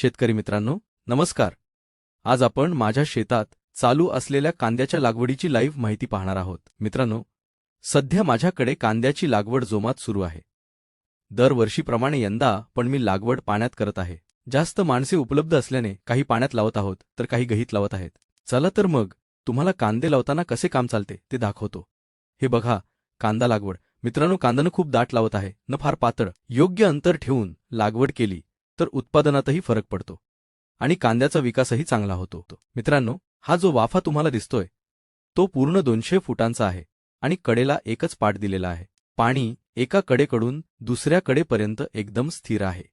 शेतकरी मित्रांनो नमस्कार. आज आपण माझ्या शेतात चालू असलेल्या कांद्याच्या लागवडीची लाईव्ह माहिती पाहणार आहोत. मित्रांनो सध्या माझ्याकडे कांद्याची लागवड जोमात सुरू आहे. दरवर्षीप्रमाणे यंदा पण मी लागवड पाण्यात करत आहे. जास्त माणसे उपलब्ध असल्याने काही पाण्यात लावत आहोत तर काही गहीत लावत आहेत. चला तर मग तुम्हाला कांदे लावताना कसे काम चालते ते दाखवतो. हे बघा कांदा लागवड. मित्रांनो कांदानं खूप दाट लावत आहे न फार पातळ. योग्य अंतर ठेवून लागवड केली. तर उत्पादनातही फरक पडतो आणि कांद्याचा विकासही चांगला होतो. मित्रांनो हा जो वाफा तुम्हाला दिसतोय तो पूर्ण दोनशे फुटांचा आहे आणि कडेला एकच पाट दिलेला आहे. पाणी एका कडेकडून दुसऱ्या कडेपर्यंत एकदम स्थिर आहे.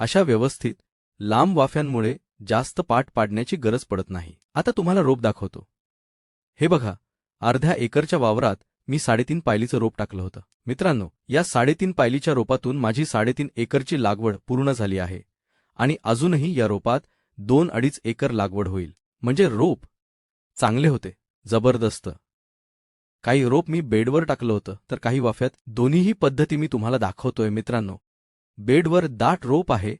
अशा व्यवस्थित लांब वाफ्यांमुळे जास्त पाट पाडण्याची गरज पडत नाही. आता तुम्हाला रोप दाखवतो. हे बघा अर्ध्या एकरच्या वावरात मी साडेतीन पायलीचं रोप टाकलं होतं. मित्रांनो या साडेतीन पायलीच्या रोपातून माझी साडेतीन एकरची लागवड पूर्ण झाली आहे आणि अजूनही या रोपात दोन अडीच एकर लागवड होईल. म्हणजे रोप चांगले होते जबरदस्त. काही रोप मी बेडवर टाकलं होतं तर काही वाफ्यात दोन्हीही पद्धती मी तुम्हाला दाखवतोय मित्रांनो. बेडवर दाट रोप आहे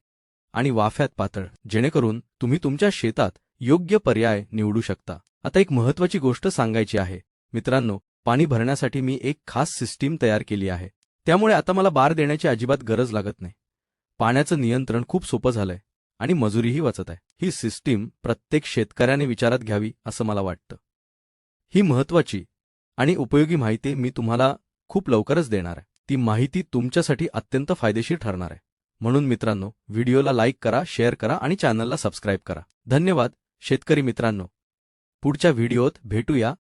आणि वाफ्यात पातळ जेणेकरून तुम्ही तुमच्या शेतात योग्य पर्याय निवडू शकता. आता एक महत्वाची गोष्ट सांगायची आहे. मित्रांनो पाणी भरण्यासाठी मी एक खास सिस्टीम तयार केली आहे. त्यामुळे आता मला बार देण्याची अजिबात गरज लागत नाही. पाण्याचं नियंत्रण खूप सोपं झालंय आणि मजुरीही वाचत आहे. ही सिस्टीम प्रत्येक शेतकऱ्याने विचारात घ्यावी असं मला वाटतं. ही महत्वाची आणि उपयोगी माहिती मी तुम्हाला खूप लवकरच देणार आहे. ती माहिती तुमच्यासाठी अत्यंत फायदेशीर ठरणार आहे. म्हणून मित्रांनो व्हिडिओला लाईक करा शेअर करा आणि चॅनलला सबस्क्राईब करा. धन्यवाद. शेतकरी मित्रांनो पुढच्या व्हिडिओत भेटूया.